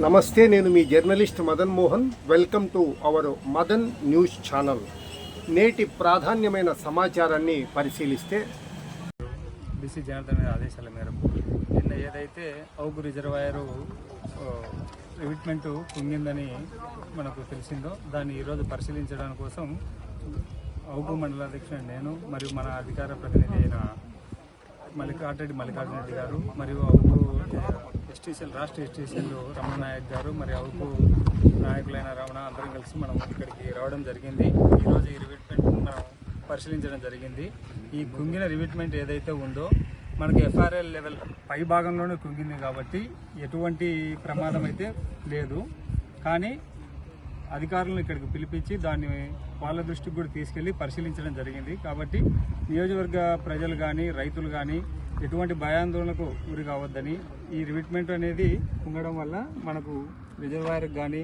నమస్తే నేను మీ journalist Madan Mohan. Welcome to our Madan news channel. నేటి ప్రాధాన్యమైన సమాచారాన్ని పరిశీలిస్తే. బీసీ జనార్దన్ ఆదేశాల మేరకు నిన్న ఏదైతే ఔగు రిజర్వాయరు రివిట్మెంట్ పొందిందని మనకు తెలిసిందో దాన్ని ఈరోజు పరిశీలించడం కోసం ఔగు మండలాధ్యక్షుడు నేను మరియు మన అధికార ప్రతినిధి అయిన మల్లికార్రెడ్డి మల్లికార్జున రెడ్డి గారు మరియు స్టేషన్ ఎస్టీసీఎల్ రాష్ట్ర ఎస్టీసీఎల్ రమణ నాయక్ గారు మరి అవుకు నాయకులైన రమణ అందరం కలిసి మనం ఇక్కడికి రావడం జరిగింది. ఈరోజు ఈ రివిట్మెంట్ మనం పరిశీలించడం జరిగింది. ఈ కుంగిన రివిట్మెంట్ ఏదైతే ఉందో మనకి ఎఫ్ఆర్ఎల్ లెవెల్ పై భాగంలోనే కుంగింది కాబట్టి ఎటువంటి ప్రమాదం అయితే లేదు. కానీ అధికారులను ఇక్కడికి పిలిపించి దాన్ని వాళ్ళ దృష్టికి కూడా తీసుకెళ్ళి పరిశీలించడం జరిగింది. కాబట్టి నియోజకవర్గ ప్రజలు కానీ రైతులు కానీ ఎటువంటి భయాందోళనకు గురి కావద్దని ఈ రివిట్మెంట్ అనేది ఉండడం వల్ల మనకు రిజర్వాయర్కి కానీ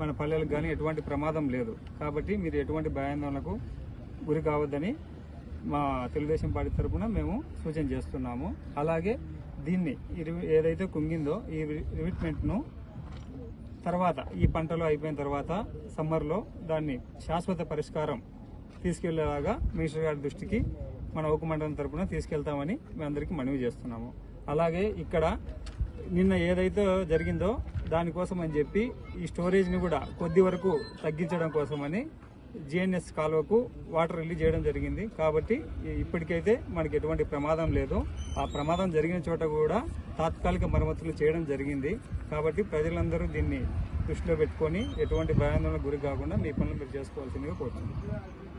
మన పల్లెలకు కానీ ఎటువంటి ప్రమాదం లేదు. కాబట్టి మీరు ఎటువంటి భయాందోళనకు గురి కావద్దని మా తెలుగుదేశం పార్టీ తరఫున మేము సూచన చేస్తున్నాము. అలాగే దీన్ని ఏదైతే కుంగిందో ఈ రివిట్మెంట్ను తర్వాత ఈ పంటలు అయిపోయిన తర్వాత సమ్మర్లో దాన్ని శాశ్వత పరిష్కారం తీసుకెళ్ళేలాగా మినిస్టర్ గారి దృష్టికి మన ఒక మండలం తరపున తీసుకెళ్తామని మేము అందరికీ మనవి చేస్తున్నాము. అలాగే ఇక్కడ నిన్న ఏదైతే జరిగిందో దానికోసం అని చెప్పి ఈ స్టోరేజ్ని కూడా కొద్ది వరకు తగ్గించడం కోసమని జిఎన్ఎస్ కాలువకు వాటర్ రిలీజ్ చేయడం జరిగింది. కాబట్టి ఇప్పటికైతే మనకి ఎటువంటి ప్రమాదం లేదు. ఆ ప్రమాదం జరిగిన చోట కూడా తాత్కాలిక మరమ్మతులు చేయడం జరిగింది. కాబట్టి ప్రజలందరూ దీన్ని దృష్టిలో పెట్టుకొని ఎటువంటి భయాందోళనకు గురి కాకుండా మీ పనులు మీరు చేసుకోవాల్సిందిగా కోరుతున్నాను